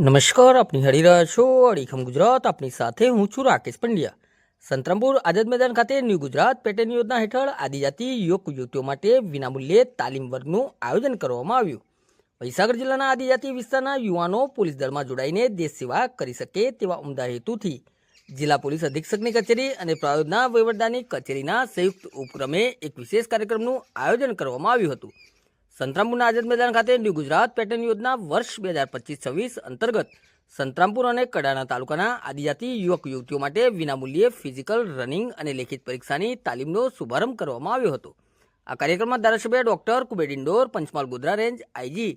નમસ્કાર, આપની હરી રહ્યા છો, અડીખમ ગુજરાત, આપની સાથે હું છું રાકેશ પંડ્યા. સંતરામપુર આઝાદ મેદાન ખાતે ન્યૂ ગુજરાત પેટર્ન યોજના હેઠળ આદિજાતિ યુવક યુવતીઓ માટે વિનામૂલ્યે તાલીમ વર્ગનું આયોજન કરવામાં આવ્યું. મહીસાગર જિલ્લાના આદિજાતિ વિસ્તારના યુવાનો પોલીસ દળમાં જોડાઈને દેશ સેવા કરી શકે તેવા ઉમદા હેતુથી જિલ્લા પોલીસ અધિક્ષકની કચેરી અને પ્રાયોજના વહીવટદારની કચેરીના સંયુક્ત ઉપક્રમે એક વિશેષ કાર્યક્રમનું આયોજન કરવામાં આવ્યું હતું. સંતરામપુરના આઝાદ મેદાન ખાતે ન્યૂ ગુજરાત પેટર્ન યોજના વર્ષ બે હજાર પચીસ છવ્વીસ અંતર્ગત સંતરામપુર અને કડાણા તાલુકાના આદિજાતિ યુવક યુવતીઓ માટે વિનામૂલ્યે ફિઝિકલ રનિંગ અને લેખિત પરીક્ષાની તાલીમનો શુભારંભ કરવામાં આવ્યો હતો. આ કાર્યક્રમમાં ધારાસભ્ય doctor Kuber indoor, Panchmahal Godhra range, IG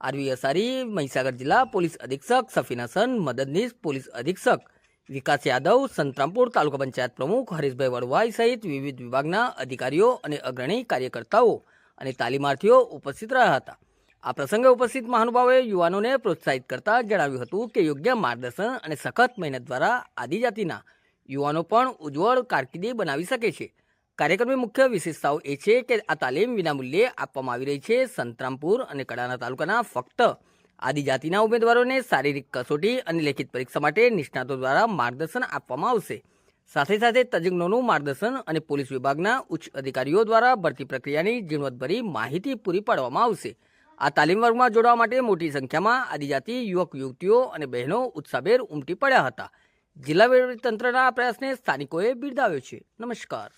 R V Asari, Mahisagar જિલ્લા પોલીસ અધિક્ષક સફીન હસન, મદદનીશ પોલીસ અધિક્ષક વિકાસ યાદવ, સંતરામપુર તાલુકા પંચાયત પ્રમુખ હરીશભાઈ વડવાઈ સહિત વિવિધ વિભાગના અધિકારીઓ અને અગ્રણી કાર્યકર્તાઓ અને તાલીમાર્થીઓ ઉપસ્થિત રહ્યા હતા. આ પ્રસંગે ઉપસ્થિત મહાનુભાવોએ યુવાનોને પ્રોત્સાહિત કરતા જણાવ્યું હતું કે યોગ્ય માર્ગદર્શન અને સખત મહેનત દ્વારા આદિજાતિના યુવાનો પણ ઉજ્જવળ કારકિર્દી બનાવી શકે છે. કાર્યક્રમની મુખ્ય વિશેષતાઓ એ છે કે આ તાલીમ વિનામૂલ્યે આપવામાં આવી રહી છે. સંતરામપુર અને કડાના તાલુકાના ફક્ત આદિજાતિના ઉમેદવારોને શારીરિક કસોટી અને લેખિત પરીક્ષા માટે નિષ્ણાતો દ્વારા માર્ગદર્શન આપવામાં આવશે. સાથે સાથે તજજ્ઞોનું માર્ગદર્શન અને પોલીસ વિભાગના ઉચ્ચ અધિકારીઓ દ્વારા ભરતી પ્રક્રિયાની ઝીણવટભરી માહિતી પૂરી પાડવામાં આવશે. આ તાલીમ વર્ગમાં જોડાવા માટે મોટી સંખ્યામાં આદિજાતિ યુવક, યુવતીઓ અને બહેનો ઉત્સાહભેર ઉમટી પડ્યા હતા. જિલ્લા તંત્રના પ્રયાસને સ્થાનિકોએ બિરદાવ્યો છે. નમસ્કાર.